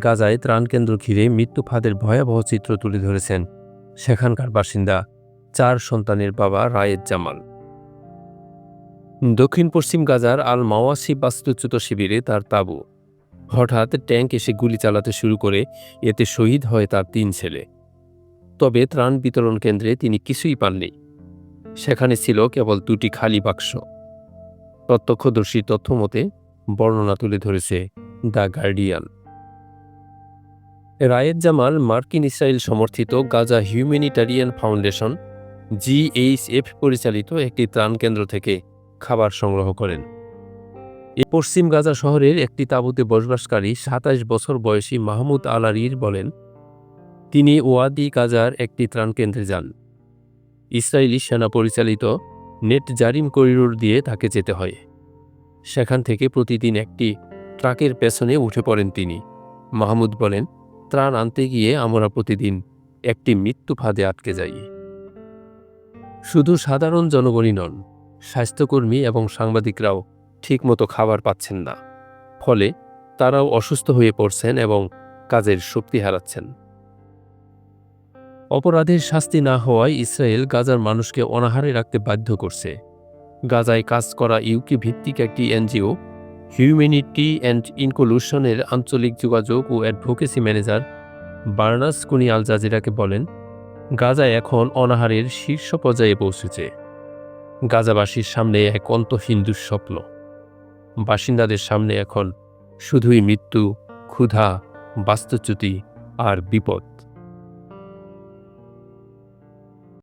গাজায় ত্রাণ কেন্দ্র ঘিরে মৃত্যু ফাঁদের ভয়াবহ চিত্র তুলে ধরেছেন সেখানকার বাসিন্দা চার সন্তানের বাবা রায়েদ জামাল। দক্ষিণ পশ্চিম গাজার আল মাওয়াসি বাস্তুচ্যুত শিবিরে তার তাঁবু। হঠাৎ ট্যাঙ্ক এসে গুলি চালাতে শুরু করে, এতে শহীদ হয় তার তিন ছেলে। তবে ত্রাণ বিতরণ কেন্দ্রে তিনি কিছুই পাননি। সেখানে ছিল কেবল দুটি খালি বাক্স। প্রত্যক্ষদর্শী তথ্য মতে বর্ণনা তুলে ধরেছে দ্য গার্ডিয়ান। রায়েদ জামাল মার্কিন ইসরায়েল সমর্থিত গাজা হিউম্যানিটারিয়ান ফাউন্ডেশন জিএইচএফ পরিচালিত একটি ত্রাণ কেন্দ্র থেকে খাবার সংগ্রহ করেন। এ পশ্চিম গাজা শহরের একটি তাঁবুতে বসবাসকারী সাতাশ বছর বয়সী মাহমুদ আলারির বলেন, তিনি ওয়াদি গাজার একটি ত্রাণ কেন্দ্রে যান। ইসরায়েলি সেনা পরিচালিত নেট জারিম করিডোর দিয়ে তাকে যেতে হয়। সেখান থেকে প্রতিদিন একটি ট্রাকের পেছনে উঠে পড়েন তিনি। মাহমুদ বলেন ত্রাণ আনতে গিয়ে আমরা প্রতিদিন একটি মৃত্যু ফাঁদে আটকে যাই। শুধু সাধারণ জনগণই নন, স্বাস্থ্যকর্মী এবং সাংবাদিকরাও ঠিকমতো খাবার পাচ্ছেন না। ফলে তারাও অসুস্থ হয়ে পড়ছেন এবং কাজের শক্তি হারাচ্ছেন। অপরাধের শাস্তি না হওয়ায় ইসরায়েল গাজার মানুষকে অনাহারে রাখতে বাধ্য করছে। গাজায় কাজ করা ইউকে ভিত্তিক একটি এনজিও হিউম্যানিটি অ্যান্ড ইনকলুশনের আঞ্চলিক যোগাযোগ ও অ্যাডভোকেসি ম্যানেজার বার্নাস কুনি আল জাজিরাকে বলেন গাজা এখন অনাহারের শীর্ষ পর্যায়ে পৌঁছেছে। গাজাবাসীর সামনে এক অন্তহীন দুঃস্বপ্ন বাসিন্দাদের সামনে এখন শুধুই মৃত্যু, ক্ষুধা, বাস্তুচ্যুতি আর বিপদ।